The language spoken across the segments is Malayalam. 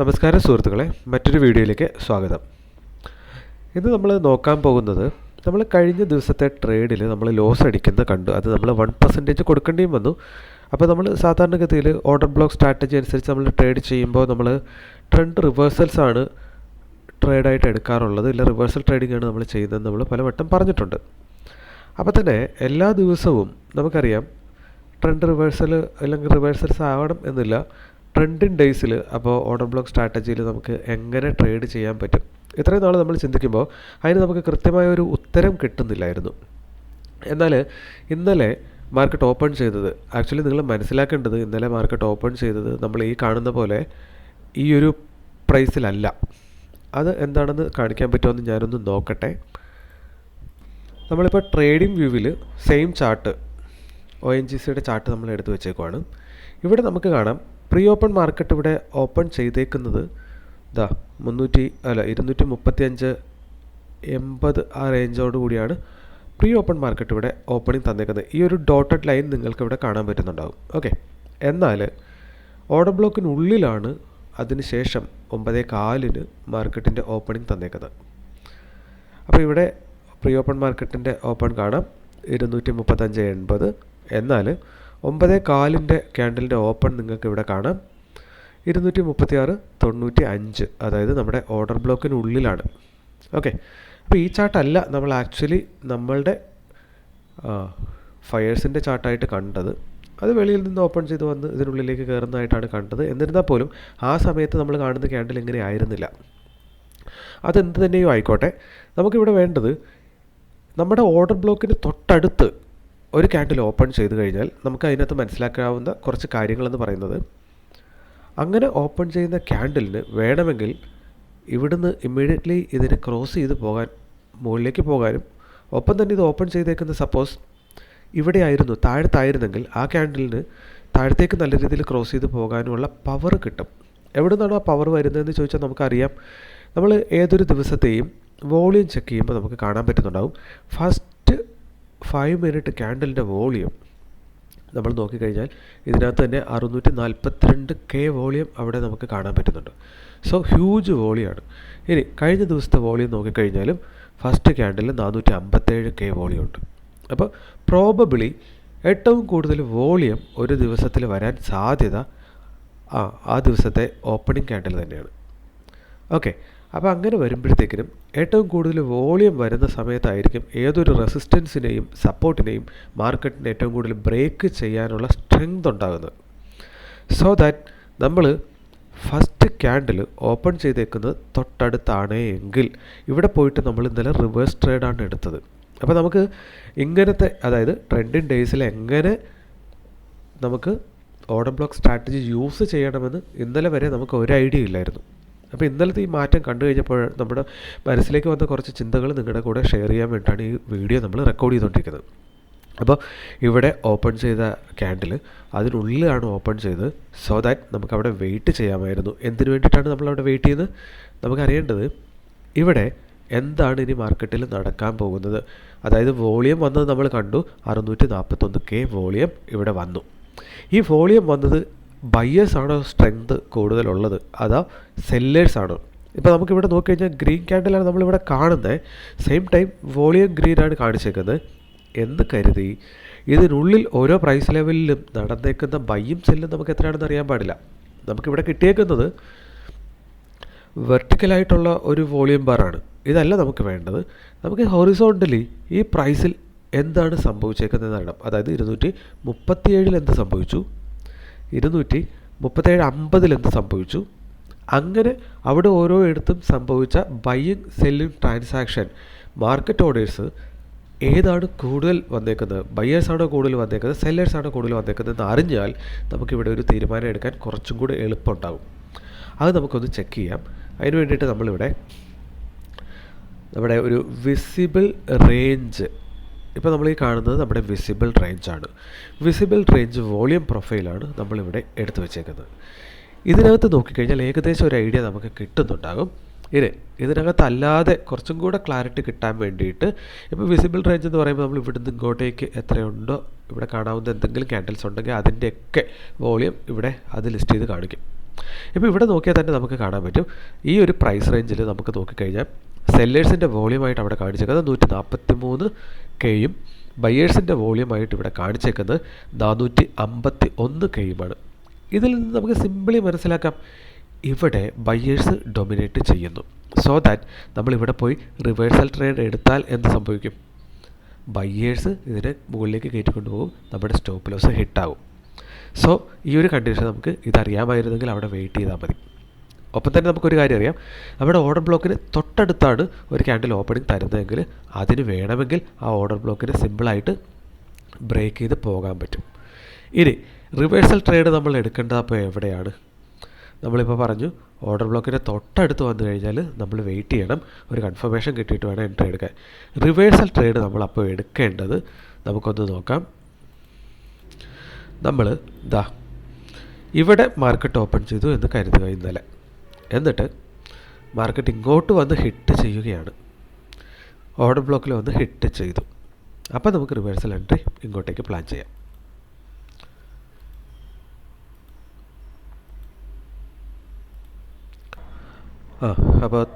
നമസ്കാരം സുഹൃത്തുക്കളെ മറ്റൊരു വീഡിയോയിലേക്ക് സ്വാഗതം. ഇന്ന് നമ്മൾ നോക്കാൻ പോകുന്നത് നമ്മൾ കഴിഞ്ഞ ദിവസത്തെ ട്രേഡിൽ നമ്മൾ ലോസ് അടിക്കുന്ന കണ്ടു. അത് നമ്മൾ വൺ പെർസെന്റേജ് കൊടുക്കേണ്ടിയും വന്നു. അപ്പോൾ നമ്മൾ സാധാരണഗതിയിൽ ഓർഡർ ബ്ലോക്ക് സ്ട്രാറ്റജി അനുസരിച്ച് നമ്മൾ ട്രേഡ് ചെയ്യുമ്പോൾ നമ്മൾ ട്രെൻഡ് റിവേഴ്സൽസ് ആണ് ട്രേഡായിട്ട് എടുക്കാറുള്ളത്. ഇല്ല റിവേഴ്സൽ ട്രേഡിംഗ് ആണ് നമ്മൾ ചെയ്യുന്നത് നമ്മൾ പലവട്ടം പറഞ്ഞിട്ടുണ്ട്. അപ്പോൾ തന്നെ എല്ലാ ദിവസവും നമുക്കറിയാം ട്രെൻഡ് റിവേഴ്സൽ അല്ലെങ്കിൽ റിവേഴ്സൽസ് ആവണം എന്നില്ല. ട്രെൻഡിൻ ഡേയ്സിൽ അപ്പോൾ ഓർഡർ ബ്ലോക്ക് സ്ട്രാറ്റജിയിൽ നമുക്ക് എങ്ങനെ ട്രേഡ് ചെയ്യാൻ പറ്റും? ഇത്രയും നാൾ നമ്മൾ ചിന്തിക്കുമ്പോൾ അതിന് നമുക്ക് കൃത്യമായ ഒരു ഉത്തരം കിട്ടുന്നില്ലായിരുന്നു. എന്നാൽ ഇന്നലെ മാർക്കറ്റ് ഓപ്പൺ ചെയ്തത് ആക്ച്വലി നിങ്ങൾ മനസ്സിലാക്കേണ്ടത് ഇന്നലെ മാർക്കറ്റ് ഓപ്പൺ ചെയ്തത് നമ്മൾ ഈ കാണുന്ന പോലെ ഈ ഒരു പ്രൈസിലല്ല അത് എന്താണെന്ന് കാണിക്കാൻ പറ്റുമെന്ന് ഞാനൊന്ന് നോക്കട്ടെ. നമ്മളിപ്പോൾ ട്രേഡിംഗ് വ്യൂവിൽ same chart O N G സിയുടെ ചാർട്ട് നമ്മൾ എടുത്തു വെച്ചേക്കുവാണ്. ഇവിടെ നമുക്ക് കാണാം പ്രീ ഓപ്പൺ മാർക്കറ്റ് ഇവിടെ ഓപ്പൺ ചെയ്തേക്കുന്നത് ഇതാ മുന്നൂറ്റി അല്ല ഇരുന്നൂറ്റി മുപ്പത്തി അഞ്ച് എൺപത് ആ റേഞ്ചോട് കൂടിയാണ് പ്രീ ഓപ്പൺ മാർക്കറ്റ് ഇവിടെ ഓപ്പണിംഗ് തന്നേക്കുന്നത്. ഈ ഒരു ഡോട്ടഡ് ലൈൻ നിങ്ങൾക്ക് ഇവിടെ കാണാൻ പറ്റുന്നുണ്ടാവും. ഓക്കെ. എന്നാൽ ഓർഡർ ബ്ലോക്കിനുള്ളിലാണ് അതിനുശേഷം ഒമ്പതേ കാലിന് മാർക്കറ്റിന്റെ ഓപ്പണിംഗ് തന്നേക്കുന്നത്. അപ്പോൾ ഇവിടെ പ്രീ ഓപ്പൺ മാർക്കറ്റിന്റെ ഓപ്പൺ കാണാം. ഇരുന്നൂറ്റി മുപ്പത്തഞ്ച് എൺപത്. എന്നാൽ ഒമ്പതേ കാലിന്റെ ക്യാൻഡലിന്റെ ഓപ്പൺ നിങ്ങൾക്ക് ഇവിടെ കാണാം. ഇരുന്നൂറ്റി മുപ്പത്തി ആറ് തൊണ്ണൂറ്റി അഞ്ച് അതായത് നമ്മുടെ ഓർഡർ ബ്ലോക്കിനുള്ളിലാണ്. ഓക്കെ. അപ്പോൾ ഈ ചാർട്ടല്ല നമ്മൾ ആക്ച്വലി നമ്മളുടെ ഫയേഴ്സിന്റെ ചാർട്ടായിട്ട് കണ്ടത്. അത് വെളിയിൽ നിന്ന് ഓപ്പൺ ചെയ്ത് വന്ന് ഇതിനുള്ളിലേക്ക് കയറുന്നതായിട്ടാണ് കണ്ടത്. എന്നിരുന്നാൽ പോലും ആ സമയത്ത് നമ്മൾ കാണുന്ന ക്യാൻഡിൽ ഇങ്ങനെ ആയിരുന്നില്ല. അതെന്ത് തന്നെയും ആയിക്കോട്ടെ. നമുക്കിവിടെ വേണ്ടത് നമ്മുടെ ഓർഡർ ബ്ലോക്കിന് തൊട്ടടുത്ത് ഒരു ക്യാൻഡിൽ ഓപ്പൺ ചെയ്ത് കഴിഞ്ഞാൽ നമുക്ക് അതിനകത്ത് മനസ്സിലാക്കാവുന്ന കുറച്ച് കാര്യങ്ങളെന്ന് പറയുന്നത്. അങ്ങനെ ഓപ്പൺ ചെയ്യുന്ന ക്യാൻഡിലിന് വേണമെങ്കിൽ ഇവിടുന്ന് ഇമ്മീഡിയറ്റ്ലി ഇതിനെ ക്രോസ് ചെയ്ത് പോകാൻ മുകളിലേക്ക് പോകാനും ഒപ്പം തന്നെ ഇത് ഓപ്പൺ ചെയ്തേക്കുന്ന സപ്പോസ് ഇവിടെ ആയിരുന്നു താഴത്തായിരുന്നെങ്കിൽ ആ ക്യാൻഡിലിന് താഴത്തേക്ക് നല്ല രീതിയിൽ ക്രോസ് ചെയ്ത് പോകാനുമുള്ള പവർ കിട്ടും. എവിടെ നിന്നാണ് ആ പവർ വരുന്നതെന്ന് ചോദിച്ചാൽ നമുക്കറിയാം. നമ്മൾ ഏതൊരു ദിവസത്തെയും വോളിയം ചെക്ക് ചെയ്യുമ്പോൾ നമുക്ക് കാണാൻ പറ്റുന്നുണ്ടാവും. ഫസ്റ്റ് ഫൈവ് മിനിറ്റ് ക്യാൻഡലിന്റെ വോളിയം നമ്മൾ നോക്കിക്കഴിഞ്ഞാൽ ഇതിനകത്ത് തന്നെ അറുന്നൂറ്റി നാൽപ്പത്തിരണ്ട് കെ വോളിയം അവിടെ നമുക്ക് കാണാൻ പറ്റുന്നുണ്ട്. സോ ഹ്യൂജ് വോളിയമാണ് ഇനി കഴിഞ്ഞ ദിവസത്തെ വോളിയം നോക്കിക്കഴിഞ്ഞാലും ഫസ്റ്റ് ക്യാൻഡലിൽ നാനൂറ്റി അമ്പത്തേഴ് കെ വോളിയം ഉണ്ട്. അപ്പോൾ പ്രോബബിളി ഏറ്റവും കൂടുതൽ വോളിയം ഒരു ദിവസത്തിൽ വരാൻ സാധ്യത ആ ആ ദിവസത്തെ ഓപ്പണിംഗ് ക്യാൻഡിൽ തന്നെയാണ്. ഓക്കെ അപ്പോൾ അങ്ങനെ വരുമ്പോഴത്തേക്കിനും ഏറ്റവും കൂടുതൽ വോളിയം വരുന്ന സമയത്തായിരിക്കും ഏതൊരു റെസിസ്റ്റൻസിനെയും സപ്പോർട്ടിനെയും മാർക്കറ്റിന് ഏറ്റവും കൂടുതൽ ബ്രേക്ക് ചെയ്യാനുള്ള സ്ട്രെങ്ത് ഉണ്ടാകുന്നത്. സോ ദാറ്റ് നമ്മൾ ഫസ്റ്റ് ക്യാൻഡിൽ ഓപ്പൺ ചെയ്തേക്കുന്നത് തൊട്ടടുത്താണ് എങ്കിൽ ഇവിടെ പോയിട്ട് നമ്മൾ ഇന്നലെ റിവേഴ്സ് ട്രേഡാണ് എടുത്തത്. അപ്പോൾ നമുക്ക് ഇങ്ങനത്തെ അതായത് ട്രെൻഡിങ് ഡേയ്സിൽ എങ്ങനെ നമുക്ക് ഓർഡർ ബ്ലോക്ക് സ്ട്രാറ്റജി യൂസ് ചെയ്യണമെന്ന് ഇന്നലെ വരെ നമുക്ക് ഒരു ഐഡിയ ഇല്ലായിരുന്നു. അപ്പോൾ ഇന്നലത്തെ ഈ മാറ്റം കണ്ടു കഴിഞ്ഞപ്പോൾ നമ്മുടെ മനസ്സിലേക്ക് വന്ന കുറച്ച് ചിന്തകൾ നിങ്ങളുടെ കൂടെ ഷെയർ ചെയ്യാൻ വേണ്ടിയിട്ടാണ് ഈ വീഡിയോ നമ്മൾ റെക്കോർഡ് ചെയ്തുകൊണ്ടിരിക്കുന്നത്. അപ്പോൾ ഇവിടെ ഓപ്പൺ ചെയ്ത ക്യാൻഡിൽ അതിനുള്ളിലാണ് ഓപ്പൺ ചെയ്തത് സോ ദാറ്റ് നമുക്ക് അവിടെ വെയിറ്റ് ചെയ്യാമായിരുന്നു. എന്തിനു വേണ്ടിയിട്ടാണ് നമ്മൾ അവിടെ വെയിറ്റ് ചെയ്യുന്നത്? നമുക്കറിയേണ്ടത് ഇവിടെ എന്താണ് ഇനി മാർക്കറ്റിൽ നടക്കാൻ പോകുന്നത്? അതായത് വോളിയം വന്നത് നമ്മൾ കണ്ടു. അറുന്നൂറ്റി നാൽപ്പത്തൊന്ന് കെ വോളിയം ഇവിടെ വന്നു. ഈ വോളിയം വന്നത് ബയ്യേഴ്സ് ആണോ സ്ട്രെങ്ത് കൂടുതലുള്ളത്? അതാ സെല്ലേഴ്സ് ആണോ? ഇപ്പോൾ നമുക്കിവിടെ നോക്കിക്കഴിഞ്ഞാൽ ഗ്രീൻ ക്യാൻഡിലാണ് നമ്മളിവിടെ കാണുന്നത് സെയിം ടൈം വോളിയം ഗ്രീനാണ് കാണിച്ചേക്കുന്നത്. എന്ന് കരുതി ഇതിനുള്ളിൽ ഓരോ പ്രൈസ് ലെവലിലും നടന്നേക്കുന്ന ബയ്യും സെല്ലും നമുക്ക് എത്രയാണെന്ന് അറിയാൻ പാടില്ല. നമുക്കിവിടെ കിട്ടിയേക്കുന്നത് വെർട്ടിക്കലായിട്ടുള്ള ഒരു വോളിയം ബാറാണ് ഇതല്ല നമുക്ക് വേണ്ടത്. നമുക്ക് ഹൊറിസോണ്ടലി ഈ പ്രൈസിൽ എന്താണ് സംഭവിച്ചേക്കുന്നത് അറിയണം. അതായത് ഇരുന്നൂറ്റി മുപ്പത്തിയേഴിൽ എന്ത് സംഭവിച്ചു? ഇരുന്നൂറ്റി മുപ്പത്തേഴ് അമ്പതിൽ എന്ത് സംഭവിച്ചു? അങ്ങനെ അവിടെ ഓരോ ഇടത്തും സംഭവിച്ച buying selling transaction market orders ഏതാണ് കൂടുതൽ വന്നേക്കുന്നത്? ബയ്യേഴ്സാണോ കൂടുതൽ വന്നേക്കുന്നത്? സെല്ലേഴ്സാണോ കൂടുതൽ വന്നേക്കുന്നത്? എന്ന് അറിഞ്ഞാൽ നമുക്കിവിടെ ഒരു തീരുമാനം എടുക്കാൻ കുറച്ചും കൂടി എളുപ്പമുണ്ടാകും അത് നമുക്കൊന്ന് ചെക്ക് ചെയ്യാം. അതിന് വേണ്ടിയിട്ട് നമ്മളിവിടെ നമ്മുടെ ഒരു വിസിബിൾ റേഞ്ച് ഇപ്പോൾ നമ്മൾ ഈ കാണുന്നത് നമ്മുടെ വിസിബിൾ റേഞ്ചാണ് വിസിബിൾ റേഞ്ച് വോളിയം പ്രൊഫൈലാണ് നമ്മളിവിടെ എടുത്തു വെച്ചേക്കുന്നത്. ഇതിനകത്ത് നോക്കിക്കഴിഞ്ഞാൽ ഏകദേശം ഒരു ഐഡിയ നമുക്ക് കിട്ടുന്നുണ്ടാകും. ഇതിനകത്ത് അല്ലാതെ കുറച്ചും കൂടെ ക്ലാരിറ്റി കിട്ടാൻ വേണ്ടിയിട്ട് ഇപ്പോൾ വിസിബിൾ റേഞ്ച് എന്ന് പറയുമ്പോൾ നമ്മൾ ഇവിടുന്ന് ഇങ്ങോട്ടേക്ക് എത്രയുണ്ടോ ഇവിടെ കാണാവുന്ന എന്തെങ്കിലും ക്യാൻഡിൽസ് ഉണ്ടെങ്കിൽ അതിന്റെയൊക്കെ വോളിയം ഇവിടെ അത് ലിസ്റ്റ് ചെയ്ത് കാണിക്കും. ഇപ്പോൾ ഇവിടെ നോക്കിയാൽ തന്നെ നമുക്ക് കാണാൻ പറ്റും. ഈ ഒരു പ്രൈസ് റേഞ്ചിൽ നമുക്ക് നോക്കിക്കഴിഞ്ഞാൽ സെല്ലേഴ്സിന്റെ വോളിയമായിട്ട് അവിടെ കാണിച്ചേക്കുന്നത് നൂറ്റി നാൽപ്പത്തി മൂന്ന് കെയും ബയേഴ്സിന്റെ വോളിയമായിട്ട് ഇവിടെ കാണിച്ചേക്കുന്നത് നാനൂറ്റി അമ്പത്തി ഒന്ന് കെയുമാണ്. ഇതിൽ നിന്ന് നമുക്ക് സിമ്പിളി മനസ്സിലാക്കാം. ഇവിടെ ബയേഴ്സ് ഡൊമിനേറ്റ് ചെയ്യുന്നു. സോ ദാറ്റ് നമ്മളിവിടെ പോയി റിവേഴ്സൽ ട്രേഡ് എടുത്താൽ എന്ത് സംഭവിക്കും? ബയ്യേഴ്സ് ഇതിനെ മുകളിലേക്ക് കയറ്റിക്കൊണ്ട് പോകും നമ്മുടെ സ്റ്റോപ്പ് ലോസ് ഹിറ്റാവും സോ ഈ ഒരു കണ്ടീഷൻ നമുക്ക് ഇതറിയാമായിരുന്നെങ്കിൽ അവിടെ വെയിറ്റ് ചെയ്താൽ മതി. ഒപ്പം തന്നെ നമുക്കൊരു കാര്യം അറിയാം. നമ്മുടെ ഓർഡർ ബ്ലോക്കിന് തൊട്ടടുത്താണ് ഒരു ക്യാൻഡിൽ ഓപ്പണിംഗ് തരുന്നതെങ്കിൽ അതിന് വേണമെങ്കിൽ ആ ഓർഡർ ബ്ലോക്കിന് സിമ്പിളായിട്ട് ബ്രേക്ക് ചെയ്ത് പോകാൻ പറ്റും. ഇനി റിവേഴ്സൽ ട്രേഡ് നമ്മൾ എടുക്കേണ്ടത് അപ്പോൾ എവിടെയാണ്? നമ്മളിപ്പോൾ പറഞ്ഞു ഓർഡർ ബ്ലോക്കിന്റെ തൊട്ടടുത്ത് വന്നു കഴിഞ്ഞാൽ നമ്മൾ വെയിറ്റ് ചെയ്യണം. ഒരു കൺഫർമേഷൻ കിട്ടിയിട്ട് വേണം എൻട്രി എടുക്കാൻ. റിവേഴ്സൽ ട്രേഡ് നമ്മൾ അപ്പോൾ എടുക്കേണ്ടത് നമുക്കൊന്ന് നോക്കാം. നമ്മൾ ദാ ഇവിടെ മാർക്കറ്റ് ഓപ്പൺ ചെയ്തു എന്ന് കരുതുക ഇന്നലെ. എന്നിട്ട് മാർക്കറ്റ് ഇങ്ങോട്ട് വന്ന് ഹിറ്റ് ചെയ്യുകയാണ്. ഓർഡർ ബ്ലോക്കിൽ വന്ന് ഹിറ്റ് ചെയ്തു. അപ്പോൾ നമുക്ക് റിവേഴ്സൽ എൻട്രി ഇങ്ങോട്ടേക്ക് പ്ലാൻ ചെയ്യാം. ആ അപ്പോൾ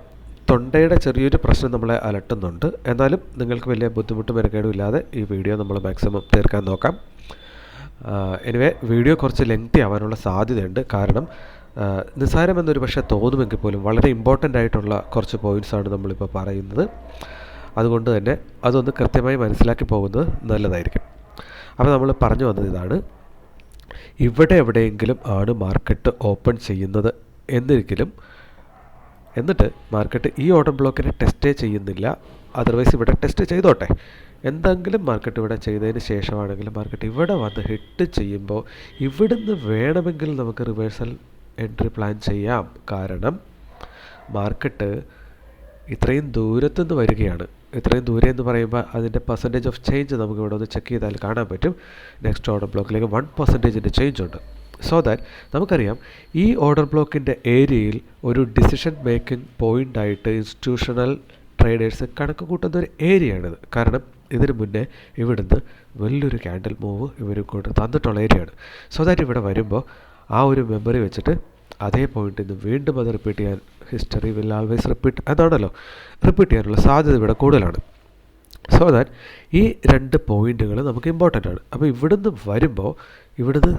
തൊണ്ടയുടെ ചെറിയൊരു പ്രശ്നം നമ്മളെ അലട്ടുന്നുണ്ട്. എന്നാലും നിങ്ങൾക്ക് വലിയ ബുദ്ധിമുട്ടും മെനക്കേടും ഇല്ലാതെ ഈ വീഡിയോ നമ്മൾ മാക്സിമം തീർക്കാൻ നോക്കാം. എനിവേ വീഡിയോ കുറച്ച് ലെങ്തി ആവാനുള്ള സാധ്യതയുണ്ട്. കാരണം നിസ്സാരമെന്നൊരു പക്ഷേ തോന്നുമെങ്കിൽ പോലും വളരെ ഇമ്പോർട്ടന്റ് ആയിട്ടുള്ള കുറച്ച് പോയിന്റ്സാണ് നമ്മളിപ്പോൾ പറയുന്നത്. അതുകൊണ്ട് തന്നെ അതൊന്ന് കൃത്യമായി മനസ്സിലാക്കി പോകുന്നത് നല്ലതായിരിക്കും. അപ്പോൾ നമ്മൾ പറഞ്ഞു വന്നത് ഇതാണ്. ഇവിടെ എവിടെയെങ്കിലും ആണ് മാർക്കറ്റ് ഓപ്പൺ ചെയ്യുന്നത് എന്നിരിക്കലും എന്നിട്ട് മാർക്കറ്റ് ഈ ഓർഡർ ബ്ലോക്കിനെ ടെസ്റ്റേ ചെയ്യുന്നില്ല. അതർവൈസ് ഇവിടെ ടെസ്റ്റ് ചെയ്തോട്ടെ. എന്തെങ്കിലും മാർക്കറ്റ് ഇവിടെ ചെയ്തതിന് ശേഷമാണെങ്കിലും മാർക്കറ്റ് ഇവിടെ വന്ന് ഹിറ്റ് ചെയ്യുമ്പോൾ ഇവിടുന്ന് വേണമെങ്കിൽ നമുക്ക് റിവേഴ്സൽ എൻട്രി പ്ലാൻ ചെയ്യാം. കാരണം മാർക്കറ്റ് ഇത്രയും ദൂരത്തുനിന്ന് വരികയാണ്. ഇത്രയും ദൂരെ എന്ന് പറയുമ്പോൾ അതിന്റെ പെർസെന്റേജ് ഓഫ് ചേഞ്ച് നമുക്ക് ഇവിടെ ഒന്ന് ചെക്ക് ചെയ്താൽ കാണാൻ പറ്റും. നെക്സ്റ്റ് ഓർഡർ ബ്ലോക്കിലേക്ക് വൺ പെർസെന്റേജിന്റെ ചേഞ്ച് ഉണ്ട്. സോ ദാറ്റ് നമുക്കറിയാം ഈ ഓർഡർ ബ്ലോക്കിന്റെ ഏരിയയിൽ ഒരു ഡിസിഷൻ മേക്കിംഗ് പോയിന്റായിട്ട് ഇൻസ്റ്റിറ്റ്യൂഷണൽ ട്രേഡേഴ്സ് കണക്ക് കൂട്ടുന്ന ഒരു ഏരിയയാണിത് കാരണം ഇതിന് മുന്നേ ഇവിടുന്ന് വലിയൊരു ക്യാൻഡിൽ മൂവ് ഇവർ കൊണ്ട് തന്നിട്ടുള്ള ഏരിയയാണ് സോ ദാറ്റ് ഇവിടെ വരുമ്പോൾ ആ ഒരു മെമ്മറി വെച്ചിട്ട് അതേ പോയിന്റിൽ നിന്ന് വീണ്ടും അത് റിപ്പീറ്റ് ചെയ്യാൻ ഹിസ്റ്ററി വിൽ ആൾവേസ് റിപ്പീറ്റ് എന്നാണല്ലോ. റിപ്പീറ്റ് ചെയ്യാനുള്ള സാധ്യത ഇവിടെ കൂടുതലാണ്. സോ ദാറ്റ് ഈ രണ്ട് പോയിന്റുകൾ നമുക്ക് ഇമ്പോർട്ടന്റ് ആണ്. അപ്പോൾ ഇവിടുന്ന് വരുമ്പോൾ ഇവിടുന്ന്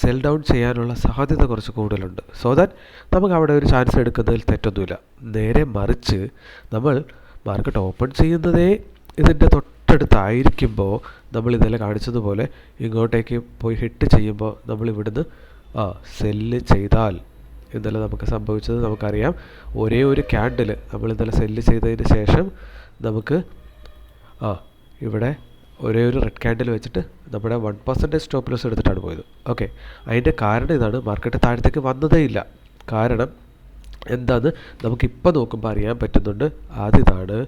സെൽ ഡൗൺ ചെയ്യാനുള്ള സാധ്യത കുറച്ച് കൂടുതലുണ്ട്. സോ ദാറ്റ് നമുക്ക് അവിടെ ഒരു ചാൻസ് എടുക്കുന്നതിൽ തെറ്റൊന്നുമില്ല. നേരെ മറിച്ച് നമ്മൾ മാർക്കറ്റ് ഓപ്പൺ ചെയ്യുന്നതേ ഇതിന്റെ തൊട്ടടുത്തായിരിക്കുമ്പോൾ നമ്മൾ ഇന്നലെ കാണിച്ചതുപോലെ ഇങ്ങോട്ടേക്ക് പോയി ഹിറ്റ് ചെയ്യുമ്പോൾ നമ്മൾ ഇവിടുന്ന് ആ സെല്ല് ചെയ്താൽ ഇന്നലെ നമുക്ക് സംഭവിച്ചത് നമുക്കറിയാം. ഒരേ ഒരു ക്യാൻഡിൽ നമ്മൾ ഇന്നലെ സെല്ല് ചെയ്തതിന് ശേഷം നമുക്ക് ആ ഇവിടെ ഒരേ ഒരു റെഡ് ക്യാൻഡിൽ വെച്ചിട്ട് നമ്മുടെ വൺ പെർസെന്റേജ് സ്റ്റോപ്പ് ലോസ് എടുത്തിട്ടാണ് പോയത്. ഓക്കെ അതിന്റെ കാരണം ഇതാണ്. മാർക്കറ്റ് താഴത്തേക്ക് വന്നതേ ഇല്ല. കാരണം എന്താന്ന് നമുക്കിപ്പോൾ നോക്കുമ്പോൾ അറിയാൻ പറ്റുന്നുണ്ട്. ആദ്യതാണ്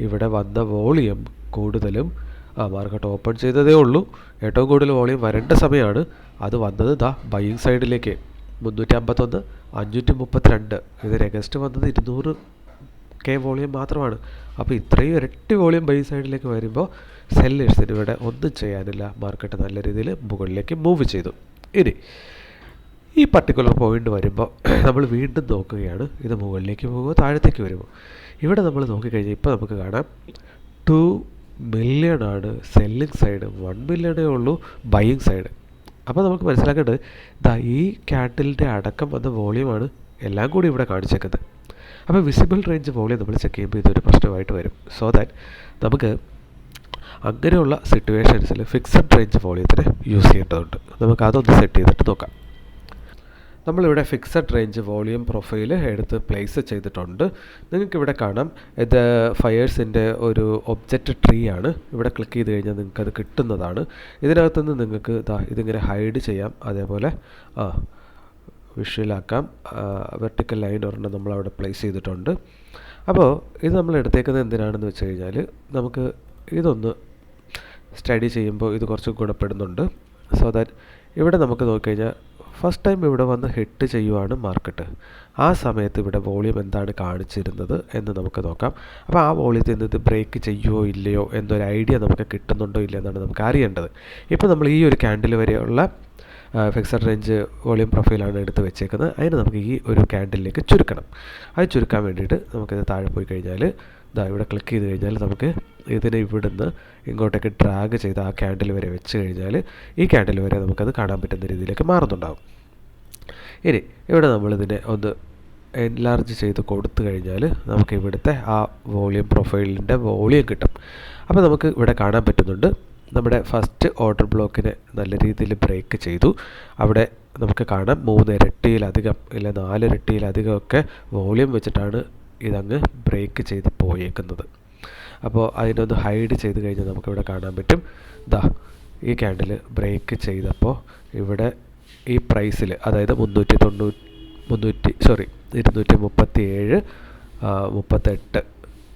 ഇവിടെ വന്ന വോളിയം കൂടുതലും ആ മാർക്കറ്റ് ഓപ്പൺ ചെയ്തതേ ഉള്ളൂ. ഏറ്റവും കൂടുതൽ വോളിയം വരേണ്ട സമയമാണ്. അത് വന്നത് ദാ ബൈയിങ് സൈഡിലേക്ക് മുന്നൂറ്റി അമ്പത്തൊന്ന് അഞ്ഞൂറ്റി മുപ്പത്തിരണ്ട് ഇതിന് എഗസ്റ്റ് വന്നത് ഇരുന്നൂറ് കെ വോളിയം മാത്രമാണ്. അപ്പോൾ ഇത്രയും ഇരട്ടി വോളിയം ബൈ സൈഡിലേക്ക് വരുമ്പോൾ സെല്ലേഴ്സിന് ഇവിടെ ഒന്നും ചെയ്യാനില്ല. മാർക്കറ്റ് നല്ല രീതിയിൽ മുകളിലേക്ക് മൂവ് ചെയ്തു. ഇനി ഈ പർട്ടിക്കുലർ പോയിന്റ് വരുമ്പോൾ നമ്മൾ വീണ്ടും നോക്കുകയാണ്. ഇത് മുകളിലേക്ക് പോകുമോ താഴത്തേക്ക് വരുമോ ഇവിടെ നമ്മൾ നോക്കിക്കഴിഞ്ഞാൽ ഇപ്പോൾ നമുക്ക് കാണാം. ടു മില്യൺ ആണ് സെല്ലിംഗ് സൈഡ് വൺ മില്യണേ ഉള്ളൂ ബൈയിങ് സൈഡ് അപ്പോൾ നമുക്ക് മനസ്സിലാക്കേണ്ടത് ദാ ഈ ക്യാൻഡിലിന്റെ അടക്കം വന്ന വോളിയമാണ് എല്ലാം കൂടി ഇവിടെ കാണിച്ചേക്കുന്നത്. അപ്പോൾ വിസിബിൾ റേഞ്ച് വോളിയം നമ്മൾ ചെക്ക് ചെയ്യുമ്പോൾ ഇതൊരു പ്രശ്നമായിട്ട് വരും. സോ ദാറ്റ് നമുക്ക് അങ്ങനെയുള്ള സിറ്റുവേഷൻസിൽ ഫിക്സഡ് റേഞ്ച് വോളിയത്തിന് യൂസ് ചെയ്യേണ്ടതുണ്ട്. നമുക്ക് അതൊന്ന് സെറ്റ് ചെയ്തിട്ട് നോക്കാം. നമ്മളിവിടെ ഫിക്സഡ് റേഞ്ച് വോളിയം പ്രൊഫൈൽ എടുത്ത് പ്ലേസ് ചെയ്തിട്ടുണ്ട്. നിങ്ങൾക്കിവിടെ കാണാം ഇത് ഫയേഴ്സിന്റെ ഒരു ഒബ്ജക്റ്റ് ട്രീ ആണ്. ഇവിടെ ക്ലിക്ക് ചെയ്ത് കഴിഞ്ഞാൽ നിങ്ങൾക്കത് കിട്ടുന്നതാണ്. ഇതിനകത്തുനിന്ന് നിങ്ങൾക്ക് ഇതാ ഇതിങ്ങനെ ഹൈഡ് ചെയ്യാം. അതേപോലെ ആ വിഷ്വലാക്കാം വെർട്ടിക്കൽ ലൈൻ ഒരെണ്ണം നമ്മളവിടെ പ്ലേസ് ചെയ്തിട്ടുണ്ട്. അപ്പോൾ ഇത് നമ്മൾ എടുത്തേക്കുന്നത് എന്തിനാണെന്ന് വെച്ച് കഴിഞ്ഞാൽ നമുക്ക് ഇതൊന്ന് സ്റ്റഡി ചെയ്യുമ്പോൾ ഇത് കുറച്ച് ഗുണപ്പെടുന്നുണ്ട് സോ ദാറ്റ് ഇവിടെ നമുക്ക് നോക്കിക്കഴിഞ്ഞാൽ ഫസ്റ്റ് ടൈം ഇവിടെ വന്ന് ഹിറ്റ് ചെയ്യുവാണ് മാർക്കറ്റ് ആ സമയത്ത് ഇവിടെ വോളിയം എന്താണ് കാണിച്ചിരുന്നത് എന്ന് നമുക്ക് നോക്കാം. അപ്പോൾ ആ വോളിയത്തിൽ നിന്ന് ഇത് ബ്രേക്ക് ചെയ്യുമോ ഇല്ലയോ എന്നൊരു ഐഡിയ നമുക്ക് കിട്ടുന്നുണ്ടോ ഇല്ല എന്നാണ് നമുക്ക് അറിയേണ്ടത്. ഇപ്പോൾ നമ്മൾ ഈ ഒരു ക്യാൻഡിൽ വരെയുള്ള ഫിക്സഡ് റേഞ്ച് വോളിയം പ്രൊഫൈലാണ് എടുത്ത് വെച്ചേക്കുന്നത്. അതിന് നമുക്ക് ഈ ഒരു ക്യാൻഡിലേക്ക് ചുരുക്കണം. അത് ചുരുക്കാൻ വേണ്ടിയിട്ട് നമുക്കിത് താഴെ പോയി കഴിഞ്ഞാൽ ഇതാ ഇവിടെ ക്ലിക്ക് ചെയ്ത് കഴിഞ്ഞാൽ നമുക്ക് ഇതിനെ ഇവിടുന്ന് ഇങ്ങോട്ടേക്ക് ഡ്രാഗ് ചെയ്ത് ആ ക്യാൻഡിൽ വരെ വെച്ച് കഴിഞ്ഞാൽ ഈ ക്യാൻഡിൽ വരെ നമുക്കത് കാണാൻ പറ്റുന്ന രീതിയിലേക്ക് മാറുന്നുണ്ടാകും ഇനി ഇവിടെ നമ്മളിതിനെ ഒന്ന് എൻലാർജ് ചെയ്ത് കൊടുത്തു കഴിഞ്ഞാൽ നമുക്ക് ഇവിടുത്തെ ആ വോളിയം പ്രൊഫൈലിന്റെ വോളിയം കിട്ടും. അപ്പോൾ നമുക്ക് ഇവിടെ കാണാൻ പറ്റുന്നുണ്ട്. നമ്മുടെ ഫസ്റ്റ് ഓർഡർ ബ്ലോക്കിനെ നല്ല രീതിയിൽ ബ്രേക്ക് ചെയ്തു. അവിടെ നമുക്ക് കാണാം മൂന്ന് ഇരട്ടിയിലധികം ഇല്ല നാല് ഇരട്ടിയിലധികം ഒക്കെ വോളിയം വെച്ചിട്ടാണ് ഇതങ്ങ് ബ്രേക്ക് ചെയ്ത് പോയേക്കുന്നത്. അപ്പോൾ അതിനൊന്ന് ഹൈഡ് ചെയ്ത് കഴിഞ്ഞാൽ നമുക്കിവിടെ കാണാൻ പറ്റും. ദാ ഈ ക്യാൻഡിൽ ബ്രേക്ക് ചെയ്തപ്പോൾ ഇവിടെ ഈ പ്രൈസിൽ അതായത് മുന്നൂറ്റി തൊണ്ണൂ മുന്നൂറ്റി സോറി ഇരുന്നൂറ്റി മുപ്പത്തി ഏഴ് മുപ്പത്തെട്ട്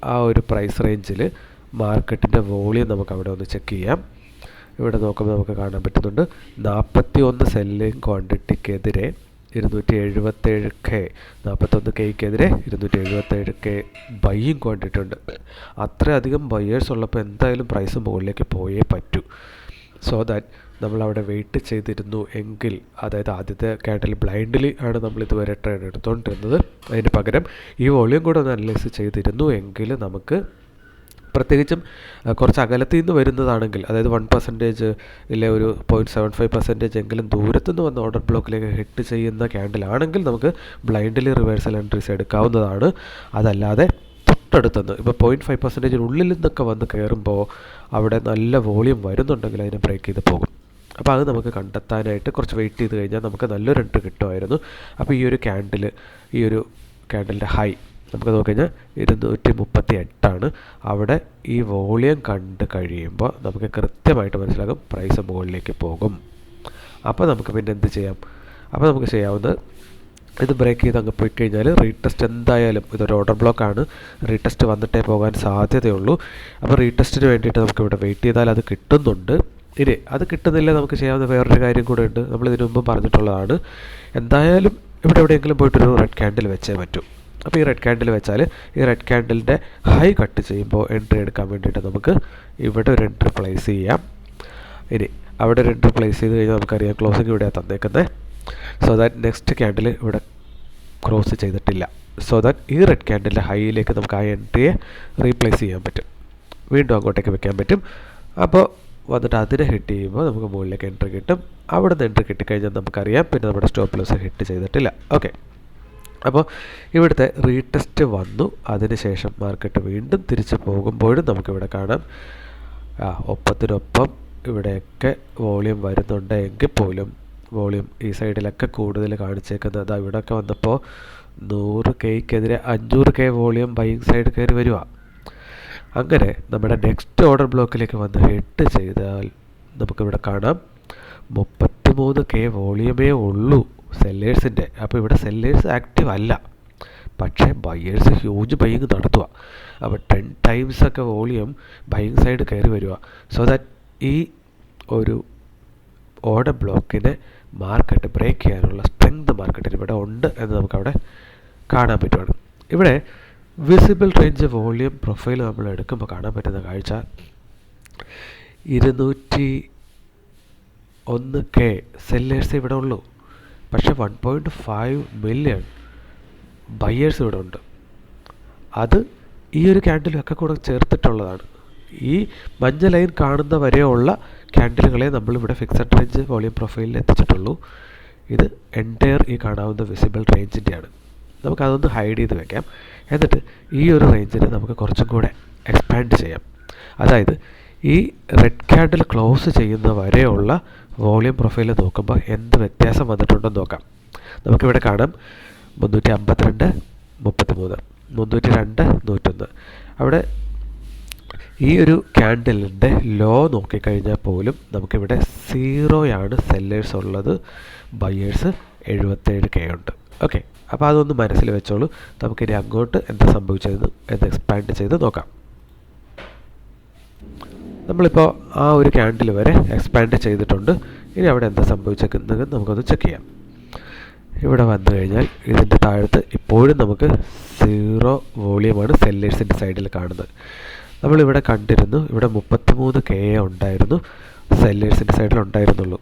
ആ ഒരു പ്രൈസ് റേഞ്ചിൽ മാർക്കറ്റിന്റെ വോളിയം നമുക്ക് അവിടെ ഒന്ന് ചെക്ക് ചെയ്യാം. ഇവിടെ നോക്കുമ്പോൾ നമുക്ക് കാണാൻ പറ്റുന്നുണ്ട് നാൽപ്പത്തി ഒന്ന് സെല്ലിംഗ് ക്വാണ്ടിറ്റിക്കെതിരെ ഇരുന്നൂറ്റി എഴുപത്തേഴ് കെ നാൽപ്പത്തൊന്ന് കെയ്ക്കെതിരെ ഇരുന്നൂറ്റി എഴുപത്തേഴ് കെ ബൈയും കൊണ്ടിട്ടുണ്ട്. അത്രയധികം ബയേഴ്സ് ഉള്ളപ്പോൾ എന്തായാലും പ്രൈസ് മുകളിലേക്ക് പോയേ പറ്റൂ. സോ ദാറ്റ് നമ്മൾ അവിടെ വെയിറ്റ് ചെയ്തിരുന്നു എങ്കിൽ അതായത് ആദ്യത്തെ ക്യാൻഡിൽ ബ്ലൈൻഡ്ലി ആണ് നമ്മൾ ഇതുവരെ ട്രേഡ് എടുത്തുകൊണ്ടിരുന്നത് അതിന് പകരം ഈ വോളിയം കൂടെ ഒന്ന് അനലൈസ് ചെയ്തിരുന്നു എങ്കിൽ നമുക്ക് പ്രത്യേകിച്ചും കുറച്ച് അകലത്തിൽ നിന്ന് വരുന്നതാണെങ്കിൽ അതായത് വൺ പെർസെന്റേജ് ഇല്ലെ ഒരു പോയിന്റ് സെവൻ ഫൈവ് പെർസെന്റേജ് എങ്കിലും ദൂരത്തു നിന്ന് വന്ന ഓർഡർ ബ്ലോക്കിലേക്ക് ഹിറ്റ് ചെയ്യുന്ന ക്യാൻഡിലാണെങ്കിൽ നമുക്ക് ബ്ലൈൻഡ്ലി റിവേഴ്സൽ എൻട്രീസ് എടുക്കാവുന്നതാണ്. അതല്ലാതെ തൊട്ടടുത്തുനിന്ന് ഇപ്പോൾ പോയിന്റ് ഫൈവ് പെർസെന്റേജിനുള്ളിൽ നിന്നൊക്കെ വന്ന് കയറുമ്പോൾ അവിടെ നല്ല വോളിയം വരുന്നുണ്ടെങ്കിൽ അതിനെ ബ്രേക്ക് ചെയ്ത് പോകും. അപ്പോൾ അത് നമുക്ക് കണ്ടെത്താനായിട്ട് കുറച്ച് വെയിറ്റ് ചെയ്ത് കഴിഞ്ഞാൽ നമുക്ക് നല്ലൊരു എൻട്രി കിട്ടുമായിരുന്നു. അപ്പോൾ ഈ ഒരു ക്യാൻഡിൽ ഈ ഒരു ക്യാൻഡലിന്റെ ഹൈ നമുക്ക് നോക്കിക്കഴിഞ്ഞാൽ ഇരുന്നൂറ്റി മുപ്പത്തി എട്ടാണ് അവിടെ ഈ വോളിയം കണ്ട് കഴിയുമ്പോൾ നമുക്ക് കൃത്യമായിട്ട് മനസ്സിലാകും പ്രൈസ് മുകളിലേക്ക് പോകും. അപ്പോൾ നമുക്ക് പിന്നെ എന്ത് ചെയ്യാം? അപ്പോൾ നമുക്ക് ചെയ്യാവുന്നത് ഇത് ബ്രേക്ക് ചെയ്ത് അങ്ങ് പോയി കഴിഞ്ഞാൽ റീടെസ്റ്റ് എന്തായാലും ഇതൊരു ഓർഡർ ബ്ലോക്കാണ് റീടെസ്റ്റ് വന്നിട്ടേ പോകാൻ സാധ്യതയുള്ളൂ. അപ്പോൾ റീടെസ്റ്റിന് വേണ്ടിയിട്ട് നമുക്ക് ഇവിടെ വെയിറ്റ് ചെയ്താൽ അത് കിട്ടുന്നുണ്ട്. ഇനി അത് കിട്ടുന്നില്ല നമുക്ക് ചെയ്യാവുന്ന വേറൊരു കാര്യം കൂടെ ഉണ്ട്. നമ്മൾ ഇതിനു മുമ്പ് പറഞ്ഞിട്ടുള്ളതാണ്. എന്തായാലും ഇവിടെ എവിടെയെങ്കിലും പോയിട്ടൊരു റെഡ് ക്യാൻഡിൽ വെച്ചേ പറ്റൂ. അപ്പോൾ ഈ റെഡ് ക്യാൻഡിൽ വെച്ചാൽ ഈ റെഡ് ക്യാൻഡിലിന്റെ ഹൈ കട്ട് ചെയ്യുമ്പോൾ എൻട്രി എടുക്കാൻ വേണ്ടിയിട്ട് നമുക്ക് ഇവിടെ ഒരു എൻട്രി പ്ലേസ് ചെയ്യാം. ഇനി അവിടെ ഒരു എൻട്രി പ്ലേസ് ചെയ്ത് കഴിഞ്ഞാൽ നമുക്കറിയാം ക്ലോസിങ് ഇവിടെയാണ് തന്നേക്കുന്നത് സോ ദാറ്റ് നെക്സ്റ്റ് ക്യാൻഡിൽ ഇവിടെ ക്രോസ് ചെയ്തിട്ടില്ല. സോ ദാറ്റ് ഈ റെഡ് ക്യാൻഡിലിന്റെ ഹൈയിലേക്ക് നമുക്ക് ആ എൻട്രിയെ റീപ്ലേസ് ചെയ്യാൻ പറ്റും. വീണ്ടും അങ്ങോട്ടേക്ക് വെക്കാൻ പറ്റും. അപ്പോൾ വന്നിട്ട് അതിനെ ഹിറ്റ് ചെയ്യുമ്പോൾ നമുക്ക് മുകളിലേക്ക് എൻട്രി കിട്ടും. അവിടെ നിന്ന് എൻട്രി കിട്ടിക്കഴിഞ്ഞാൽ നമുക്കറിയാം പിന്നെ നമ്മുടെ സ്റ്റോപ്പ് ലോസ് ഹിറ്റ് ചെയ്തിട്ടില്ല. ഓക്കെ അപ്പോൾ ഇവിടുത്തെ റീടെസ്റ്റ് വന്നു. അതിനുശേഷം മാർക്കറ്റ് വീണ്ടും തിരിച്ചു പോകുമ്പോഴും നമുക്കിവിടെ കാണാം. ആ ഒപ്പത്തിനൊപ്പം ഇവിടെയൊക്കെ വോളിയം വരുന്നുണ്ട് എങ്കിൽ പോലും വോളിയം ഈ സൈഡിലൊക്കെ കൂടുതൽ കാണിച്ചേക്കുന്നത്. അതാ ഇവിടെയൊക്കെ വന്നപ്പോൾ നൂറ് കെയ്ക്കെതിരെ അഞ്ഞൂറ് കെ വോളിയം ബൈങ് സൈഡ് കയറി വരിക അങ്ങനെ നമ്മുടെ നെക്സ്റ്റ് ഓർഡർ ബ്ലോക്കിലേക്ക് വന്ന് ഹെഡ് ചെയ്താൽ നമുക്കിവിടെ കാണാം. മുപ്പത്തി മൂന്ന് കെ വോളിയമേ ഉള്ളൂ. സെല്ലേഴ്സിന്റെ അപ്പോൾ ഇവിടെ സെല്ലേഴ്സ് ആക്റ്റീവ് അല്ല. പക്ഷേ ബയേഴ്സ് ഹ്യൂജ് ബൈങ് നടത്തുക അപ്പോൾ ടെൻ ടൈംസ് ഒക്കെ വോളിയം ബൈങ് സൈഡ് കയറി വരിക സോ ദാറ്റ് ഈ ഒരു ഓർഡർ ബ്ലോക്കിനെ മാർക്കറ്റ് ബ്രേക്ക് ചെയ്യാനുള്ള സ്ട്രെങ്ത് മാർക്കറ്റിൽ ഇവിടെ ഉണ്ട് എന്ന് നമുക്കവിടെ കാണാൻ പറ്റുവാണ്. ഇവിടെ വിസിബിൾ റേഞ്ച് വോളിയം പ്രൊഫൈൽ നമ്മൾ എടുക്കുമ്പോൾ കാണാൻ പറ്റുന്ന കാഴ്ച ഇരുന്നൂറ്റി ഒന്ന് കെ സെല്ലേഴ്സ് ഇവിടെ ഉള്ളൂ. പക്ഷേ one point five million buyers ഇവിടെ ഉണ്ട്. അത് ഈ ഒരു ക്യാൻഡിലൊക്കെ കൂടെ ചേർത്തിട്ടുള്ളതാണ്. ഈ മഞ്ഞ ലൈൻ കാണുന്ന വരെയുള്ള ക്യാൻഡിലുകളെ നമ്മളിവിടെ ഫിക്സഡ് റേഞ്ച് വോളിയം പ്രൊഫൈലിൽ എത്തിച്ചിട്ടുള്ളൂ. ഇത് എന്റയർ ഈ കാണാവുന്ന വിസിബിൾ റേഞ്ചിന്റെയാണ് നമുക്കതൊന്ന് ഹൈഡ് ചെയ്ത് വെക്കാം. എന്നിട്ട് ഈ ഒരു റേഞ്ചിനെ നമുക്ക് കുറച്ചും കൂടെ എക്സ്പാൻഡ് ചെയ്യാം. അതായത് ഈ റെഡ് ക്യാൻഡിൽ ക്ലോസ് ചെയ്യുന്ന വരെയുള്ള വോളിയം പ്രൊഫൈൽ നോക്കുമ്പോൾ എന്ത് വ്യത്യാസം വന്നിട്ടുണ്ടെന്ന് നോക്കാം. നമുക്കിവിടെ കാണാം മുന്നൂറ്റി അമ്പത്തിരണ്ട് മുപ്പത്തി മൂന്ന് മുന്നൂറ്റി രണ്ട് നൂറ്റൊന്ന്. അവിടെ ഈ ഒരു ക്യാൻഡലിന്റെ ലോ നോക്കിക്കഴിഞ്ഞാൽ പോലും നമുക്കിവിടെ സീറോയാണ് സെല്ലേഴ്സ് ഉള്ളത്. ബയേഴ്സ് എഴുപത്തേഴ് കെ ഉണ്ട്. ഓക്കെ അപ്പോൾ അതൊന്ന് മനസ്സിൽ വെച്ചോളൂ. നമുക്കിനി അങ്ങോട്ട് എന്താ സംഭവിച്ചതെന്ന് എന്ന് എക്സ്പാൻഡ് ചെയ്ത് നോക്കാം. നമ്മളിപ്പോൾ ആ ഒരു ക്യാൻഡിൽ വരെ എക്സ്പാൻഡ് ചെയ്തിട്ടുണ്ട്. ഇനി അവിടെ എന്താ സംഭവിച്ചേക്കുന്നത് നമുക്കൊന്ന് ചെക്ക് ചെയ്യാം. ഇവിടെ വന്നു കഴിഞ്ഞാൽ ഇതിന്റെ താഴത്ത് ഇപ്പോഴും നമുക്ക് സീറോ വോളിയമാണ് സെല്ലേഴ്സിന്റെ സൈഡിൽ കാണുന്നത്. നമ്മളിവിടെ കണ്ടിരുന്നു ഇവിടെ മുപ്പത്തിമൂന്ന് കെ ഉണ്ടായിരുന്നു സെല്ലേഴ്സിന്റെ സൈഡിൽ ഉണ്ടായിരുന്നുള്ളൂ.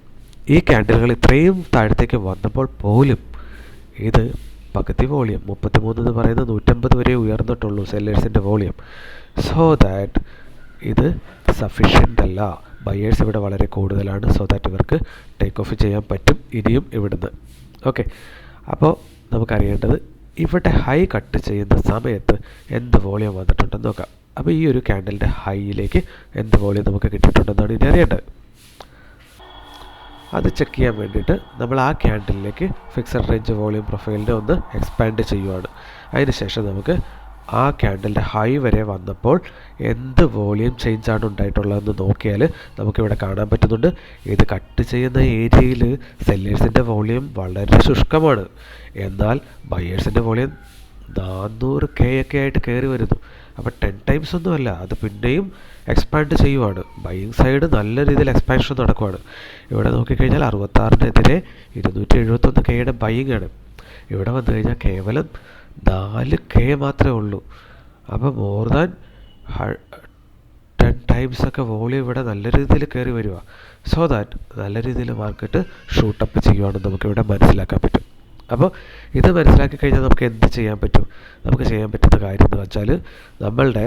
ഈ ക്യാൻഡിലുകൾ ഇത്രയും താഴത്തേക്ക് വന്നപ്പോൾ പോലും ഇത് പകുതി വോളിയം മുപ്പത്തിമൂന്ന് എന്ന് പറയുന്നത് നൂറ്റമ്പത് വരെ ഉയർന്നിട്ടുള്ളൂ സെല്ലേഴ്സിന്റെ വോളിയം സോ ദാറ്റ് ഇത് സഫീഷ്യന്റ് അല്ല. ബയേഴ്സ് ഇവിടെ വളരെ കൂടുതലാണ്. സോ ദാറ്റ് ഇവർക്ക് ടേക്ക് ഓഫ് ചെയ്യാൻ പറ്റും ഇനിയും ഇവിടുന്ന്. ഓക്കെ അപ്പോൾ നമുക്കറിയേണ്ടത് ഇവിടെ ഹൈ കട്ട് ചെയ്യുന്ന സമയത്ത് എന്ത് വോളിയം വന്നിട്ടുണ്ടെന്ന് നോക്കാം. അപ്പോൾ ഈ ഒരു ക്യാൻഡലിന്റെ ഹൈയിലേക്ക് എന്ത് വോളിയം നമുക്ക് കിട്ടിയിട്ടുണ്ടെന്നാണ് ഇനി അറിയേണ്ടത്. അത് ചെക്ക് ചെയ്യാൻ വേണ്ടിയിട്ട് നമ്മൾ ആ ക്യാൻഡലിലേക്ക് ഫിക്സഡ് റേഞ്ച് വോളിയം പ്രൊഫൈലിനെ ഒന്ന് എക്സ്പാൻഡ് ചെയ്യുവാണ്. അതിനുശേഷം നമുക്ക് ആ ക്യാൻഡലിന്റെ ഹൈ വരെ വന്നപ്പോൾ എന്ത് വോളിയം ചേഞ്ചാണ് ഉണ്ടായിട്ടുള്ളതെന്ന് നോക്കിയാൽ നമുക്കിവിടെ കാണാൻ പറ്റുന്നുണ്ട്. ഇത് കട്ട് ചെയ്യുന്ന ഏരിയയിൽ സെല്ലേഴ്സിന്റെ വോളിയം വളരെ ശുഷ്കമാണ്. എന്നാൽ ബയേഴ്സിന്റെ വോളിയം നാനൂറ് കെ ഒക്കെ ആയിട്ട് കയറി വരുന്നു. അപ്പോൾ ടെൻ ടൈംസ് ഒന്നുമല്ല അത് പിന്നെയും എക്സ്പാൻഡ് ചെയ്യുവാണ്. ബൈങ് സൈഡ് നല്ല രീതിയിൽ എക്സ്പാൻഷൻ നടക്കുവാണ്. ഇവിടെ നോക്കിക്കഴിഞ്ഞാൽ അറുപത്താറിനെതിരെ ഇരുന്നൂറ്റി എഴുപത്തൊന്ന് കെയുടെ ബൈങ്ങാണ് ആണ്. ഇവിടെ വന്നു കഴിഞ്ഞാൽ കേവലം നാല് കെ മാത്രമേ ഉള്ളൂ. അപ്പോൾ മോർ ദാൻ ടെൻ ടൈംസ് ഒക്കെ വോളിയം ഇവിടെ നല്ല രീതിയിൽ കയറി വരിക സോ ദാറ്റ് നല്ല രീതിയിൽ മാർക്കറ്റ് ഷൂട്ടപ്പ് ചെയ്യുവാണെന്ന് നമുക്കിവിടെ മനസ്സിലാക്കാൻ പറ്റും. അപ്പോൾ ഇത് മനസ്സിലാക്കി കഴിഞ്ഞാൽ നമുക്ക് എന്ത് ചെയ്യാൻ പറ്റും? നമുക്ക് ചെയ്യാൻ പറ്റുന്ന കാര്യം എന്ന് വെച്ചാൽ നമ്മളുടെ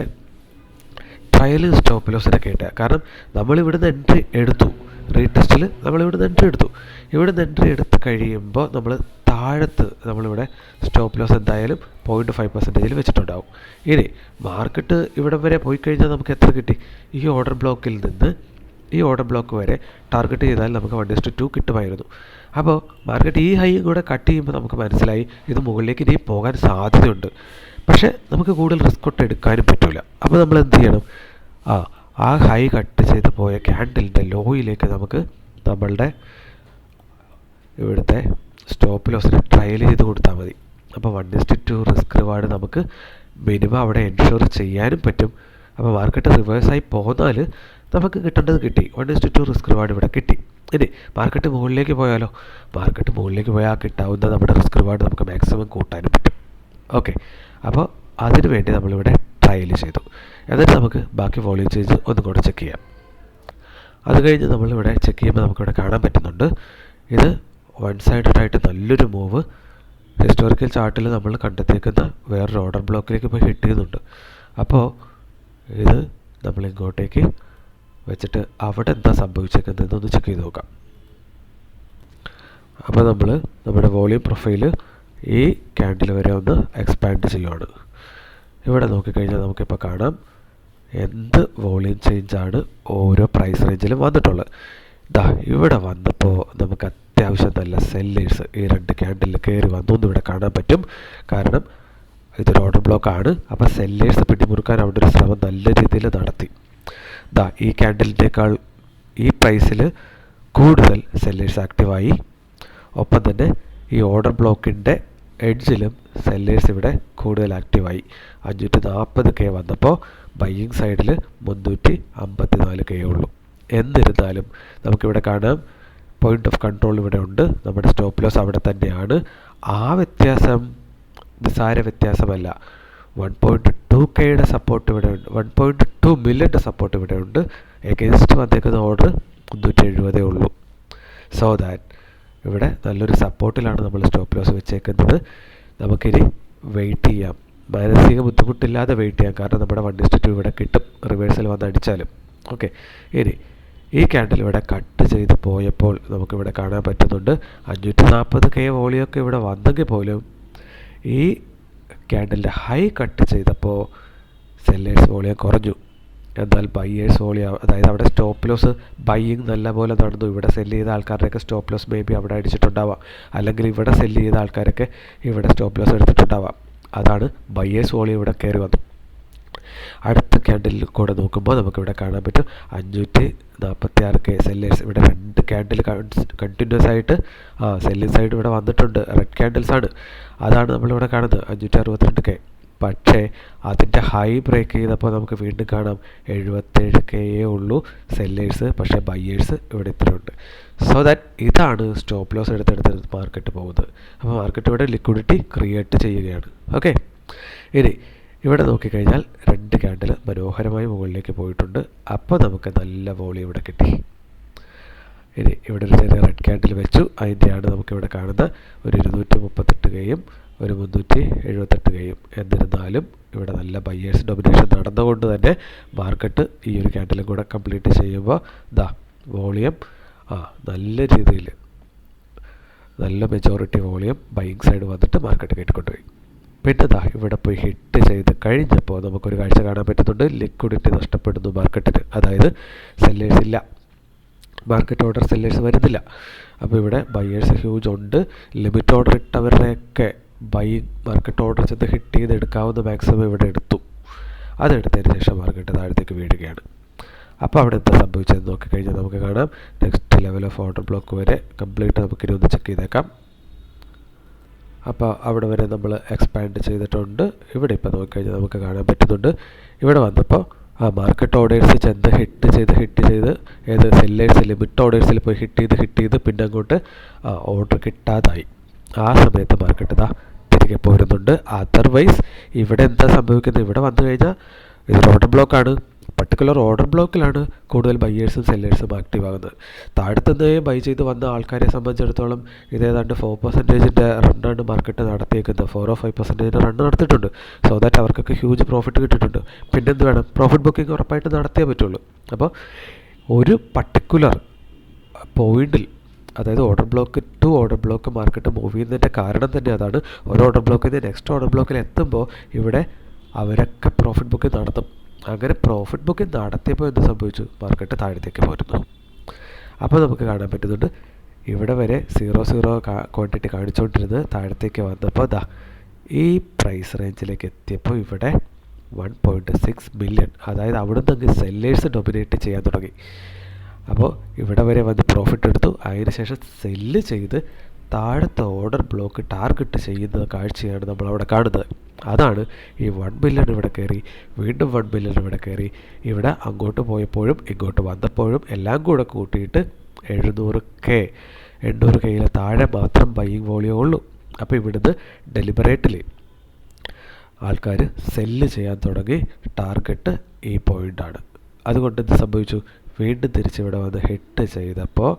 ട്രയൽ സ്റ്റോപ്പ് ലോസിനെ ഇട്ടുക കാരണം നമ്മൾ ഇവിടുന്ന് എൻട്രി എടുത്തു. റീടെസ്റ്റിൽ നമ്മൾ ഇവിടുന്ന് എൻട്രി എടുത്തു. ഇവിടുന്ന് എൻട്രി എടുത്ത് കഴിയുമ്പോൾ നമ്മൾ താഴത്ത് നമ്മളിവിടെ സ്റ്റോപ്പ് ലോസ് എന്തായാലും പോയിന്റ് ഫൈവ് പെർസെന്റേജിൽ വെച്ചിട്ടുണ്ടാവും. ഇനി മാർക്കറ്റ് ഇവിടം വരെ പോയി കഴിഞ്ഞാൽ നമുക്ക് എത്ര കിട്ടി? ഈ ഓർഡർ ബ്ലോക്കിൽ നിന്ന് ഈ ഓർഡർ ബ്ലോക്ക് വരെ ടാർഗറ്റ് ചെയ്താൽ നമുക്ക് വൺ ഇസ്റ്റ് ടു കിട്ടുമായിരുന്നു. അപ്പോൾ മാർക്കറ്റ് ഈ ഹൈ കൂടെ കട്ട് ചെയ്യുമ്പോൾ നമുക്ക് മനസ്സിലായി ഇത് മുകളിലേക്ക് ഇനി പോകാൻ സാധ്യതയുണ്ട്. പക്ഷേ നമുക്ക് കൂടുതൽ റിസ്ക് ഒട്ട് എടുക്കാനും പറ്റില്ല അപ്പോൾ നമ്മൾ എന്ത് ചെയ്യണം? ആ ആ ഹൈ കട്ട് ചെയ്ത് പോയ ക്യാൻഡിലിന്റെ ലോയിലേക്ക് നമുക്ക് നമ്മളുടെ ഇവിടുത്തെ സ്റ്റോപ്പ് ലോസിന് ട്രയൽ ചെയ്ത് കൊടുത്താൽ മതി. അപ്പോൾ one is to two risk reward നമുക്ക് മിനിമം അവിടെ എൻഷുർ ചെയ്യാനും പറ്റും. അപ്പോൾ മാർക്കറ്റ് റിവേഴ്സായി പോന്നാൽ നമുക്ക് കിട്ടേണ്ടത് കിട്ടി. One is to two risk reward ഇവിടെ കിട്ടി. ഇനി മാർക്കറ്റ് മുകളിലേക്ക് പോയാലോ? മാർക്കറ്റ് മുകളിലേക്ക് പോയാൽ കിട്ടാവുന്ന നമ്മുടെ റിസ്ക് റിവാർഡ് നമുക്ക് മാക്സിമം കൂട്ടാനും പറ്റും. ഓക്കെ അപ്പോൾ അതിനു വേണ്ടി നമ്മളിവിടെ ട്രയൽ ചെയ്തു. എന്നിട്ട് നമുക്ക് ബാക്കി വോളിയം ചേഞ്ച് ഒന്നും കൂടെ ചെക്ക് ചെയ്യാം. അത് കഴിഞ്ഞ് നമ്മളിവിടെ ചെക്ക് ചെയ്യുമ്പോൾ നമുക്കിവിടെ കാണാൻ പറ്റുന്നുണ്ട്. ഇത് വൺ സൈഡഡ് ആയിട്ട് നല്ലൊരു മൂവ് ഹിസ്റ്റോറിക്കൽ ചാർട്ടിൽ നമ്മൾ കണ്ടെത്തിയേക്കുന്ന വേറൊരു ഓർഡർ ബ്ലോക്കിലേക്ക് പോയി ഹിറ്റ് ചെയ്യുന്നുണ്ട്. അപ്പോൾ ഇത് നമ്മൾ ഇങ്ങോട്ടേക്ക് വെച്ചിട്ട് അവിടെ എന്താ സംഭവിച്ചേക്കുന്നതെന്നൊന്ന് ചെക്ക് ചെയ്ത് നോക്കാം. അപ്പോൾ നമ്മൾ നമ്മുടെ വോളിയം പ്രൊഫൈൽ ഈ ക്യാൻഡിൽ വരെ ഒന്ന് എക്സ്പാൻഡ് ചെയ്യുവാണ്. ഇവിടെ നോക്കിക്കഴിഞ്ഞാൽ നമുക്കിപ്പോൾ കാണാം എന്ത് വോളിയം ചേഞ്ചാണ് ഓരോ പ്രൈസ് റേഞ്ചിലും വന്നിട്ടുള്ളത്. ഇതാ ഇവിടെ വന്നപ്പോൾ നമുക്ക് അത്യാവശ്യം നല്ല സെല്ലേഴ്സ് ഈ രണ്ട് ക്യാൻഡിൽ കയറി വന്നു എന്ന് ഇവിടെ കാണാൻ പറ്റും. കാരണം ഇതൊരു ഓർഡർ ബ്ലോക്ക് ആണ്. അപ്പോൾ സെല്ലേഴ്സ് പിടിമുറുക്കാൻ അവിടെ ഒരു ശ്രമം നല്ല രീതിയിൽ നടത്തി. ദാ ഈ ക്യാൻഡിലിനേക്കാൾ ഈ പ്രൈസിൽ കൂടുതൽ സെല്ലേഴ്സ് ആക്റ്റീവായി ഒപ്പം തന്നെ ഈ ഓർഡർ ബ്ലോക്കിന്റെ എഡ്ജിലും സെല്ലേഴ്സ് ഇവിടെ കൂടുതൽ ആക്റ്റീവായി. അഞ്ഞൂറ്റി നാൽപ്പത് കെ വന്നപ്പോൾ ബൈയിങ് സൈഡിൽ മുന്നൂറ്റി അമ്പത്തി നാല് കെ ഉള്ളൂ. എന്നിരുന്നാലും നമുക്കിവിടെ കാണാം പോയിന്റ് ഓഫ് കൺട്രോൾ ഇവിടെ ഉണ്ട്. നമ്മുടെ സ്റ്റോപ്പ് ലോസ് അവിടെ തന്നെയാണ്. ആ വ്യത്യാസം നിസാര വ്യത്യാസമല്ല. വൺ പോയിന്റ് ടു കെയുടെ സപ്പോർട്ട് ഇവിടെ ഉണ്ട്. വൺ പോയിന്റ് ടു മില്യന്റെ സപ്പോർട്ട് ഇവിടെ ഉണ്ട്. എഗെയിൻസ്റ്റ് വന്നേക്കുന്ന ഓർഡർ മുന്നൂറ്റി എഴുപതേ ഉള്ളൂ. സോ ദാറ്റ് ഇവിടെ നല്ലൊരു സപ്പോർട്ടിലാണ് നമ്മൾ സ്റ്റോപ്പ് ലോസ് വെച്ചേക്കുന്നത്. നമുക്കിനി വെയിറ്റ് ചെയ്യാം. മാനസിക ബുദ്ധിമുട്ടില്ലാതെ വെയിറ്റ് ചെയ്യാം. കാരണം നമ്മുടെ വൺ ഇസ്റ്റ് ഇവിടെ കിട്ടും. റിവേഴ്സൽ വന്ന് അടിച്ചാലും. ഓക്കെ ഇനി ഈ ക്യാൻഡിൽ ഇവിടെ കട്ട് ചെയ്ത് പോയപ്പോൾ നമുക്കിവിടെ കാണാൻ പറ്റുന്നുണ്ട് അഞ്ഞൂറ്റി നാൽപ്പത് കെ വോളിയൊക്കെ ഇവിടെ വന്നെങ്കിൽ പോലും ഈ ക്യാൻഡലിന്റെ ഹൈ കട്ട് ചെയ്തപ്പോൾ സെല്ലേഴ്സ് വോളിയം കുറഞ്ഞു. എന്നാൽ ബയ്യേഴ്സ് ഹോളി അതായത് അവിടെ സ്റ്റോപ്പ് ലോസ് ബയ്യിങ് നല്ല പോലെ നടന്നു. ഇവിടെ സെല്ല് ചെയ്ത ആൾക്കാരുടെയൊക്കെ സ്റ്റോപ്പ് ലോസ് മേ ബി അവിടെ അടിച്ചിട്ടുണ്ടാവാം. അല്ലെങ്കിൽ ഇവിടെ സെല്ല് ചെയ്ത ആൾക്കാരൊക്കെ ഇവിടെ സ്റ്റോപ്പ് ലോസ് എടുത്തിട്ടുണ്ടാവാം. അതാണ് ബയ്യേഴ്സ് ഹോളി ഇവിടെ കയറി വന്നു. അടുത്ത ക്യാൻഡലിൽ കൂടെ നോക്കുമ്പോൾ നമുക്കിവിടെ കാണാൻ പറ്റും. അഞ്ഞൂറ്റി നാൽപ്പത്തി ആറ് കെ സെല്ലേഴ്സ് ഇവിടെ രണ്ട് ക്യാൻഡിൽ കണ്ടിന്യൂസ് ആയിട്ട് ആ സെല്ലിംഗ് സൈഡ് ഇവിടെ വന്നിട്ടുണ്ട്. റെഡ് ക്യാൻഡിൽസ് ആണ്. അതാണ് നമ്മളിവിടെ കാണുന്നത്. അഞ്ഞൂറ്റി അറുപത്തിരണ്ട് കെ. പക്ഷേ അതിന്റെ ഹൈ ബ്രേക്ക് ചെയ്തപ്പോൾ നമുക്ക് വീണ്ടും കാണാം എഴുപത്തേഴ് കെയേ ഉള്ളൂ. സെല്ലേഴ്സ് പക്ഷേ ബയ്യേഴ്സ് ഇവിടെ ഇത്രയുണ്ട്. സോ ദാറ്റ് ഇതാണ് സ്റ്റോപ്പ് ലോസ് എടുത്തെടുത്ത് മാർക്കറ്റ് പോകുന്നത്. അപ്പോൾ മാർക്കറ്റ് ഇവിടെ ലിക്വിഡിറ്റി ക്രിയേറ്റ് ചെയ്യുകയാണ്. ഓക്കെ ഇനി ഇവിടെ നോക്കിക്കഴിഞ്ഞാൽ രണ്ട് ക്യാൻഡിൽ മനോഹരമായി മുകളിലേക്ക് പോയിട്ടുണ്ട്. അപ്പോൾ നമുക്ക് നല്ല വോളി ഇവിടെ കിട്ടി. ഇനി ഇവിടെ ഒരു ചെറിയ റെഡ് ക്യാൻഡിൽ വെച്ചു. അതിന്റെയാണ് നമുക്കിവിടെ കാണുന്ന ഒരു ഇരുന്നൂറ്റി മുപ്പത്തെട്ട് കെയും ഒരു മുന്നൂറ്റി എഴുപത്തെട്ട് കഴിയും. എന്നിരുന്നാലും ഇവിടെ നല്ല ബയ്യേഴ്സ് ഡൊമിനേഷൻ നടന്നുകൊണ്ട് തന്നെ മാർക്കറ്റ് ഈ ഒരു ക്യാൻഡിലും കൂടെ കംപ്ലീറ്റ് ചെയ്യുമ്പോൾ ദാ വോളിയം ആ നല്ല രീതിയിൽ നല്ല മെജോറിറ്റി വോളിയം ബൈങ് സൈഡ് വന്നിട്ട് മാർക്കറ്റ് കയറ്റിക്കൊണ്ടുപോയി. പിന്നെ ദാ ഇവിടെ പോയി ഹിറ്റ് ചെയ്ത് കഴിഞ്ഞപ്പോൾ നമുക്കൊരു കാഴ്ച കാണാൻ പറ്റുന്നുണ്ട്. ലിക്വിഡിറ്റി നഷ്ടപ്പെടുന്നു മാർക്കറ്റിൽ അതായത് സെല്ലേഴ്സ് ഇല്ല. മാർക്കറ്റ് ഓർഡർ സെല്ലേഴ്സ് വരുന്നില്ല. അപ്പോൾ ഇവിടെ ബയേഴ്സ് ഹ്യൂജ് ഉണ്ട്. ലിമിറ്റ് ഓർഡർ ഇട്ടവരുടെയൊക്കെ ബൈ മാർക്കറ്റ് ഓർഡർ ചെയ്ത് ഹിറ്റ് ചെയ്ത് എടുക്കാവുന്ന മാക്സിമം ഇവിടെ എടുത്തു. അതെടുത്തതിന് ശേഷം മാർക്കറ്റ് താഴത്തേക്ക് വീഴുകയാണ്. അപ്പോൾ അവിടെ എന്താ സംഭവിച്ചത് നോക്കിക്കഴിഞ്ഞാൽ നമുക്ക് കാണാം. Next level of order block വരെ കംപ്ലീറ്റ് നമുക്ക് ഇനി ഒന്ന് ചെക്ക് ചെയ്തേക്കാം. അപ്പോൾ അവിടെ വരെ നമ്മൾ എക്സ്പാൻഡ് ചെയ്തിട്ടുണ്ട്. ഇവിടെ ഇപ്പോൾ നോക്കിക്കഴിഞ്ഞാൽ നമുക്ക് കാണാൻ പറ്റുന്നുണ്ട്. ഇവിടെ വന്നപ്പോൾ ആ മാർക്കറ്റ് ഓർഡേഴ്സ് ചെന്ന് ഹിറ്റ് ചെയ്ത് ഹിറ്റ് ചെയ്ത് ഏത് സെല്ലേഴ്സ് ലിമിറ്റ് ഓർഡേഴ്സിൽ പോയി ഹിറ്റ് ചെയ്ത് ഹിറ്റ് ചെയ്ത് പിന്നെ അങ്ങോട്ട് ഓർഡർ കിട്ടാതായി. ആ സമയത്ത് മാർക്കറ്റ് ഇതാ തിരികെ പോരുന്നുണ്ട്. അതർവൈസ് ഇവിടെ എന്താ സംഭവിക്കുന്നത്? ഇവിടെ വന്നു കഴിഞ്ഞാൽ ഇത് ഓർഡർ ബ്ലോക്കാണ് പർട്ടിക്കുലർ ഓർഡർ ബ്ലോക്കിലാണ് കൂടുതൽ ബയ്യേഴ്സും സെല്ലേഴ്സും ആക്റ്റീവ് ആകുന്നത്. താഴത്തുനിന്ന് ബൈ ചെയ്ത് വന്ന ആൾക്കാരെ സംബന്ധിച്ചിടത്തോളം ഇത് ഏതാണ്ട് ഫോർ പെർസെന്റേജിന്റെ റണ്ണാണ് മാർക്കറ്റ് നടത്തിയേക്കുന്നത്. ഫോർ ഓ ഫൈവ് പെർസെന്റേജിന്റെ റണ്ണ് നടത്തിയിട്ടുണ്ട്. സോ ദാറ്റ് അവർക്കൊക്കെ ഹ്യൂജ് പ്രോഫിറ്റ് കിട്ടിയിട്ടുണ്ട്. പിന്നെ എന്ത് വേണം? പ്രോഫിറ്റ് ബുക്കിംഗ് ഉറപ്പായിട്ട് നടത്തിയേ പറ്റുള്ളൂ. അപ്പോൾ ഒരു പർട്ടിക്കുലർ പോയിന്റിൽ അതായത് order block to order block market move ചെയ്യുന്നതിന്റെ കാരണം തന്നെ അതാണ്. ഒരു ഓർഡർ ബ്ലോക്കിൽ നിന്ന് നെക്സ്റ്റ് ഓർഡർ ബ്ലോക്കിൽ എത്തുമ്പോൾ ഇവിടെ അവരൊക്കെ പ്രോഫിറ്റ് ബുക്കിംഗ് നടത്തും. അങ്ങനെ പ്രോഫിറ്റ് ബുക്കിംഗ് നടത്തിയപ്പോൾ എന്ത് സംഭവിച്ചു? മാർക്കറ്റ് താഴത്തേക്ക് പോരുന്നു. അപ്പോൾ നമുക്ക് കാണാൻ പറ്റുന്നുണ്ട്. ഇവിടെ വരെ സീറോ സീറോ ക്വാണ്ടിറ്റി കാണിച്ചുകൊണ്ടിരുന്നത് താഴത്തേക്ക് വന്നപ്പോൾ ദാ ഈ പ്രൈസ് റേഞ്ചിലേക്ക് എത്തിയപ്പോൾ ഇവിടെ വൺ പോയിന്റ് സിക്സ് മില്യൺ അതായത് അവിടുന്ന് അങ്ങ് സെല്ലേഴ്സ് ഡൊമിനേറ്റ് ചെയ്യാൻ തുടങ്ങി. അപ്പോൾ ഇവിടെ വരെ വന്ന് പ്രോഫിറ്റ് എടുത്തു. അതിന് ശേഷം സെല്ല് ചെയ്ത് താഴത്തെ ഓർഡർ ബ്ലോക്ക് ടാർഗറ്റ് ചെയ്യുന്ന കാഴ്ചയാണ് നമ്മൾ അവിടെ കാണുന്നത്. അതാണ് ഈ വൺ ബില്യൺ ഇവിടെ കയറി വീണ്ടും വൺ ബില്യൺ ഇവിടെ കയറി. ഇവിടെ അങ്ങോട്ട് പോയപ്പോഴും ഇങ്ങോട്ട് വന്നപ്പോഴും എല്ലാം കൂടെ കൂട്ടിയിട്ട് എഴുന്നൂറ് കെ എണ്ണൂറ് കെയിലെ താഴെ മാത്രം ബൈയിങ് വോളിയോ ഉള്ളൂ. അപ്പോൾ ഇവിടുന്ന് ഡെലിബറേറ്റ്ലി ആൾക്കാർ സെല്ല് ചെയ്യാൻ തുടങ്ങി. ടാർഗറ്റ് ഈ പോയിന്റാണ് അതുകൊണ്ട് എന്ത് സംഭവിച്ചു? വീണ്ടും തിരിച്ചിവിടെ വന്ന് ഹിറ്റ് ചെയ്തപ്പോൾ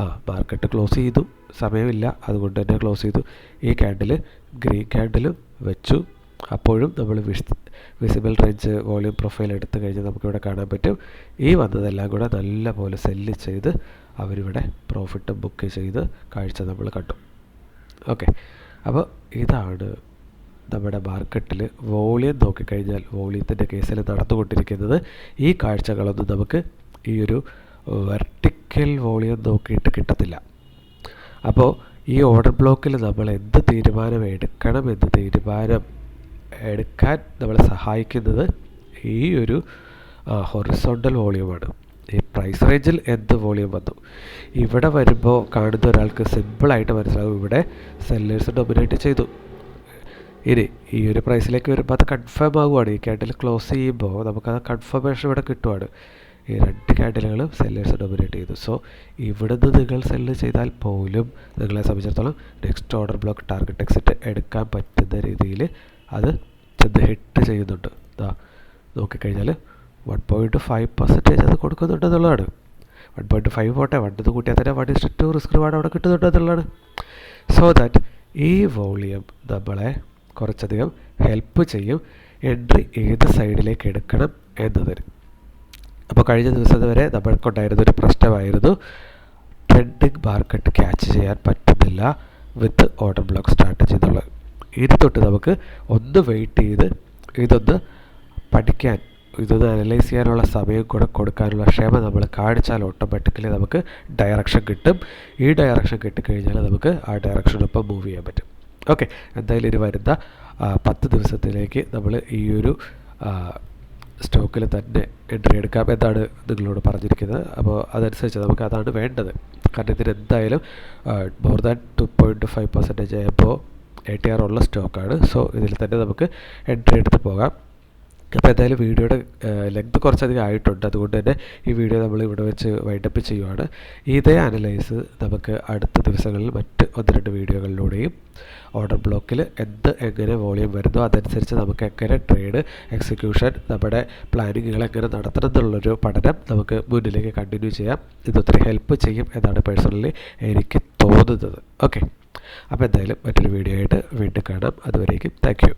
ആ മാർക്കറ്റ് ക്ലോസ് ചെയ്തു. സമയമില്ല അതുകൊണ്ട് തന്നെ ക്ലോസ് ചെയ്തു. ഈ ക്യാൻഡിൽ ഗ്രീൻ ക്യാൻഡിലും വെച്ചു. അപ്പോഴും നമ്മൾ vis visible range volume profile എടുത്തു കഴിഞ്ഞാൽ നമുക്കിവിടെ കാണാൻ പറ്റും. ഈ വന്നതെല്ലാം കൂടെ നല്ലപോലെ സെല്ല് ചെയ്ത് അവരിവിടെ പ്രോഫിറ്റ് ബുക്ക് ചെയ്ത് കാഴ്ച നമ്മൾ കണ്ടു. ഓക്കെ അപ്പോൾ ഇതാണ് നമ്മുടെ മാർക്കറ്റിൽ വോളിയം നോക്കിക്കഴിഞ്ഞാൽ വോളിയത്തിന്റെ കേസിൽ നടന്നുകൊണ്ടിരിക്കുന്നത്. ഈ കാഴ്ചകളൊന്നും നമുക്ക് ഈ ഒരു വെർട്ടിക്കൽ വോളിയം നോക്കിയിട്ട് കിട്ടത്തില്ല. അപ്പോൾ ഈ ഓർഡർ ബ്ലോക്കിൽ നമ്മൾ എന്ത് തീരുമാനം എടുക്കണം എന്ന് തീരുമാനം എടുക്കാൻ നമ്മളെ സഹായിക്കുന്നത് ഈ ഒരു ഹൊറിസോണ്ടൽ വോളിയമാണ് ഈ പ്രൈസ് റേഞ്ചിൽ എന്ത് വോളിയം വന്നു? ഇവിടെ വരുമ്പോൾ കാണുന്ന ഒരാൾക്ക് സിമ്പിളായിട്ട് മനസ്സിലാകും ഇവിടെ സെല്ലേഴ്സ് ഡൊമിനേറ്റ് ചെയ്തു. ഇനി ഈ ഒരു പ്രൈസിലേക്ക് വരുമ്പോൾ അത് കൺഫേം ആകുവാണ് ഈ ക്യാൻഡിൽ ക്ലോസ് ചെയ്യുമ്പോൾ നമുക്കത് കൺഫർമേഷൻ ഇവിടെ കിട്ടുവാണ്. ഈ രണ്ട് ക്യാൻഡിലുകളും സെല്ലേഴ്സ് ഡൊമിനേറ്റ് ചെയ്തു. സോ ഇവിടുന്ന് നിങ്ങൾ സെല്ല് ചെയ്താൽ പോലും നിങ്ങളെ സംബന്ധിച്ചിടത്തോളം next order block target exit എടുക്കാൻ പറ്റുന്ന രീതിയിൽ അത് ചെന്ന് ഹിറ്റ് ചെയ്യുന്നുണ്ട്. ഇതാ നോക്കിക്കഴിഞ്ഞാൽ വൺ പോയിന്റ് ഫൈവ് പെർസെന്റേജ് അത് കൊടുക്കുന്നുണ്ട് എന്നുള്ളതാണ്. വൺ പോയിന്റ് ഫൈവ് പോട്ടെ വൺ കൂട്ടിയാൽ തന്നെ one is to two risk reward അവിടെ കിട്ടുന്നുണ്ട് എന്നുള്ളതാണ്. സോ ദാറ്റ് ഈ വോളിയം നമ്മളെ കുറച്ചധികം ഹെൽപ്പ് ചെയ്യും. എൻട്രി ഏത് സൈഡിലേക്ക് എടുക്കണം എന്നതിന്. അപ്പോൾ കഴിഞ്ഞ ദിവസം വരെ നമ്മൾക്കുണ്ടായിരുന്ന ഒരു പ്രശ്നമായിരുന്നു. ട്രെൻഡിങ് മാർക്കറ്റ് ക്യാച്ച് ചെയ്യാൻ പറ്റുന്നില്ല. വിത്ത് ഓർഡർ ബ്ലോക്ക് സ്ട്രാറ്റജി എന്നുള്ളത് ഇനി തൊട്ട് നമുക്ക് ഒന്ന് വെയിറ്റ് ചെയ്ത് ഇതൊന്ന് പഠിക്കാൻ ഇതൊന്ന് അനലൈസ് ചെയ്യാനുള്ള സമയം കൂടെ കൊടുക്കാനുള്ള ക്ഷമ നമ്മൾ കാണിച്ചാൽ ഓട്ടോമാറ്റിക്കലി നമുക്ക് ഡയറക്ഷൻ കിട്ടും. ഈ ഡയറക്ഷൻ കിട്ടിക്കഴിഞ്ഞാൽ നമുക്ക് ആ ഡയറക്ഷനൊപ്പം മൂവ് ചെയ്യാൻ പറ്റും. ഓക്കെ എന്തായാലും ഇനി വരുന്ന പത്ത് ദിവസത്തിലേക്ക് നമ്മൾ ഈ ഒരു സ്റ്റോക്കിൽ തന്നെ എൻട്രി എടുക്കാം എന്നാണ് നിങ്ങളോട് പറഞ്ഞിരിക്കുന്നത്. അപ്പോൾ അതനുസരിച്ച് നമുക്ക് അതാണ് വേണ്ടത്. കാരണം ഇതിന് എന്തായാലും more than two point five percentage ആയപ്പോൾ എ ടി ആർ ഉള്ള സ്റ്റോക്കാണ് സോ ഇതിൽ തന്നെ നമുക്ക് എൻട്രി എടുത്ത് പോകാം. അപ്പോൾ എന്തായാലും വീഡിയോയുടെ ലെങ്ത് കുറച്ചധികം ആയിട്ടുണ്ട്. അതുകൊണ്ട് തന്നെ ഈ വീഡിയോ നമ്മൾ ഇവിടെ വെച്ച് വൈൻഡപ്പ് ചെയ്യുവാണ്. ഇതേ അനലൈസ് നമുക്ക് അടുത്ത ദിവസങ്ങളിൽ മറ്റ് ഒന്ന് രണ്ട് വീഡിയോകളിലൂടെയും ഓർഡർ ബ്ലോക്കിൽ എന്ത് എങ്ങനെ വോളിയം വരുന്നോ അതനുസരിച്ച് നമുക്ക് എങ്ങനെ ട്രേഡ് എക്സിക്യൂഷൻ നമ്മുടെ പ്ലാനിങ്ങുകൾ എങ്ങനെ നടത്തണം എന്നുള്ളൊരു പഠനം നമുക്ക് മുന്നിലേക്ക് കണ്ടിന്യൂ ചെയ്യാം. ഇതൊത്തിരി ഹെൽപ്പ് ചെയ്യും എന്നാണ് പേഴ്സണലി എനിക്ക് തോന്നുന്നത്. ഓക്കെ അപ്പോൾ എന്തായാലും മറ്റൊരു വീഡിയോ ആയിട്ട് വീണ്ടും കാണാം. അതുവരേക്കും താങ്ക്